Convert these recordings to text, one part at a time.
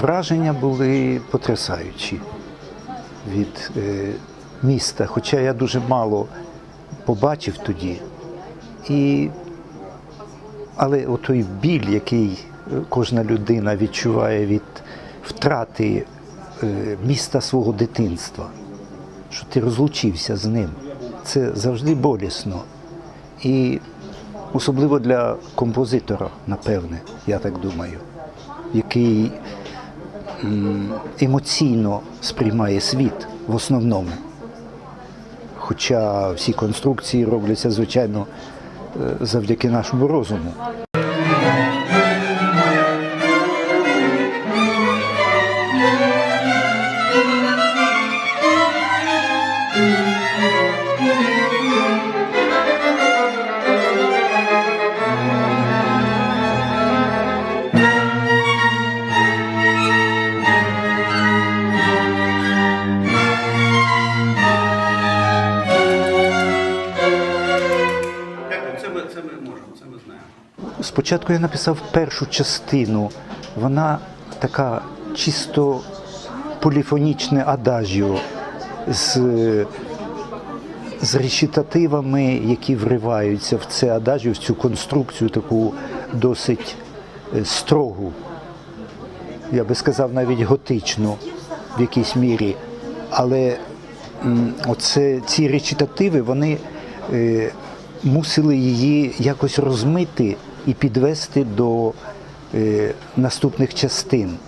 Враження були потрясаючі від е, міста, хоча я дуже мало побачив тоді. І, але отой біль, який е, кожна людина відчуває від втрати е, міста свого дитинства, що ти розлучився з ним, це завжди болісно. І особливо для композитора, напевне, я так думаю, який емоційно сприймає світ в основному. Хоча всі конструкції робляться, звичайно, е, завдяки нашому розуму. Спочатку я написав першу частину. Вона така чисто поліфонічне адажіо з, з речитативами, які вриваються в це адажіо, в цю конструкцію таку досить е, строгу. Я би сказав, навіть готичну в якійсь мірі. Але оце, ці речитативи, вони е, мусили її якось розмити і підвести до е, наступних частин.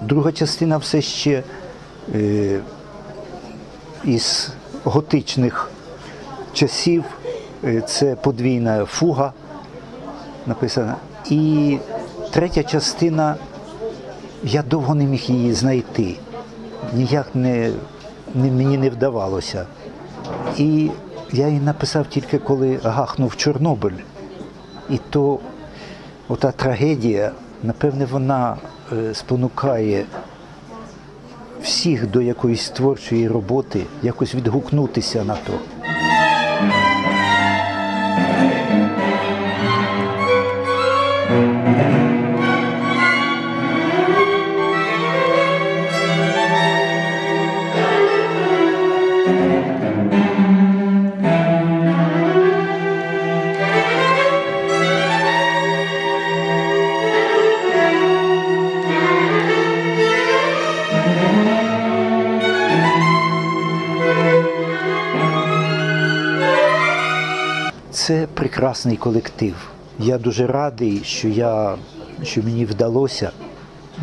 Друга частина все ще із готичних часів. Е, Це подвійна фуга написана. І третя частина, я довго не міг її знайти. Ніяк не, не, мені не вдавалося. І я її написав тільки коли гахнув Чорнобиль. І то ота трагедія, напевне, вона е, спонукає всіх до якоїсь творчої роботи, якось відгукнутися на то. Це прекрасний колектив. Я дуже радий, що, я, що мені вдалося.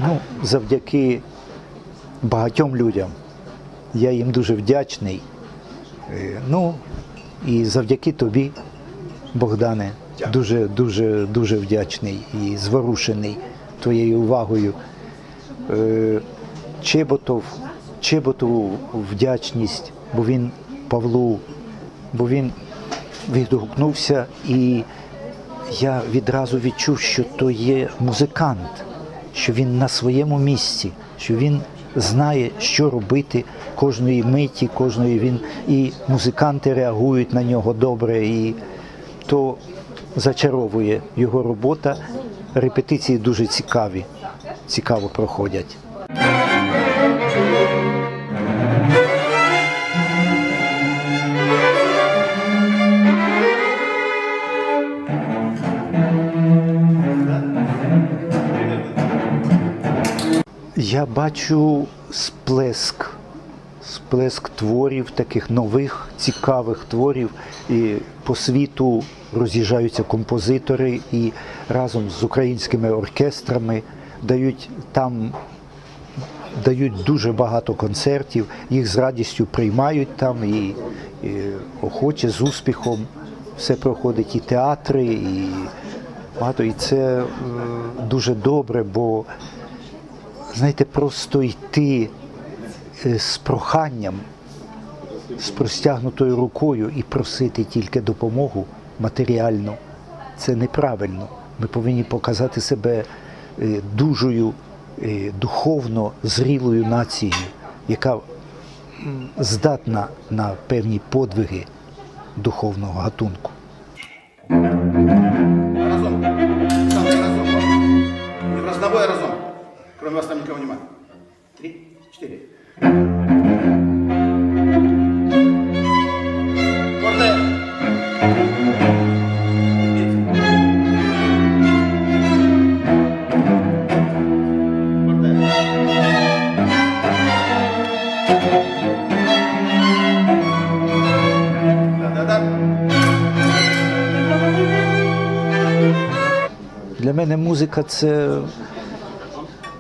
Ну, завдяки багатьом людям. Я їм дуже вдячний. Е, Ну і завдяки тобі, Богдане, дуже, дуже, дуже вдячний і зворушений твоєю увагою. Е, Чеботов, Чеботову вдячність, бо він Павлу, бо він відгукнувся, і я відразу відчув, що то є музикант, що він на своєму місці, що він знає, що робити кожної миті, кожної він і музиканти реагують на нього добре, і то зачаровує його робота. Репетиції дуже цікаві, цікаво проходять. Я бачу сплеск, сплеск творів, таких нових, цікавих творів. І по світу роз'їжджаються композитори і разом з українськими оркестрами дають там дають дуже багато концертів, їх з радістю приймають там і, і охоче з успіхом. Все проходить і театри, і багато. І це е, дуже добре, бо знаєте, просто йти е, з проханням з простягнутою рукою і просити тільки допомогу матеріальну. Це неправильно. Ми повинні показати себе е, дужою, е, духовно зрілою нацією, яка здатна на певні подвиги духовного гатунку. Мене музика це.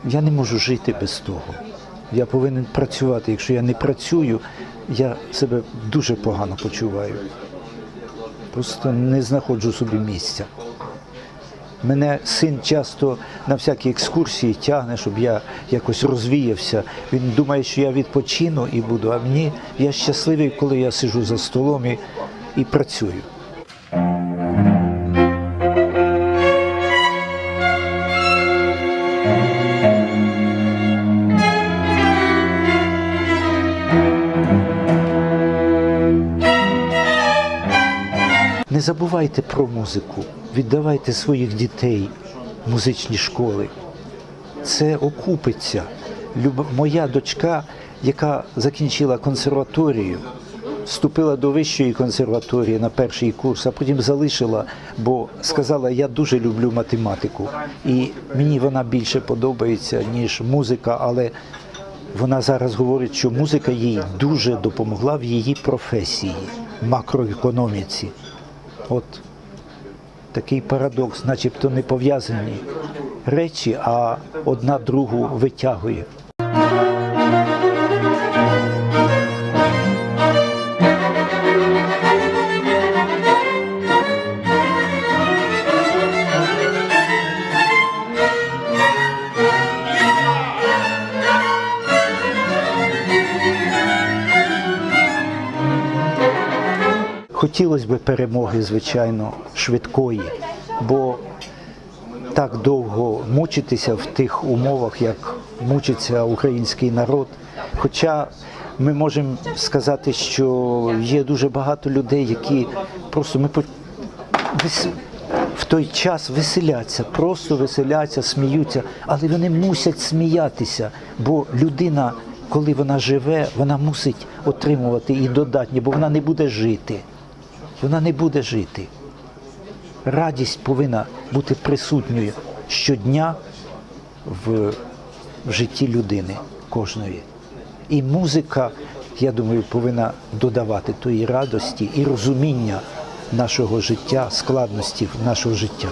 Я не можу жити без того. Я повинен працювати. Якщо я не працюю, я себе дуже погано почуваю. Просто не знаходжу собі місця. Мене син часто на всякі екскурсії тягне, щоб я якось розвіявся. Він думає, що я відпочину і буду. А мені я щасливий, коли я сижу за столом і, і працюю. Не забувайте про музику, віддавайте своїх дітей в музичні школи. Це окупиться. Моя дочка, яка закінчила консерваторію, вступила до вищої консерваторії на перший курс, а потім залишила, бо сказала, я дуже люблю математику. І мені вона більше подобається, ніж музика, але вона зараз говорить, що музика їй дуже допомогла в її професії, макроекономіці. От такий парадокс, начебто не пов'язані речі, а одна другу витягує. Хотілося б перемоги, звичайно, швидкої, бо так довго мучитися в тих умовах, як мучиться український народ. Хоча ми можемо сказати, що є дуже багато людей, які просто ми в той час веселяться, просто веселяться, сміються, але вони мусять сміятися, бо людина, коли вона живе, вона мусить отримувати і додатнє, бо вона не буде жити. Вона не буде жити. Радість повинна бути присутньою щодня в, в житті людини кожної. І музика, я думаю, повинна додавати тої радості і розуміння нашого життя, складності нашого життя.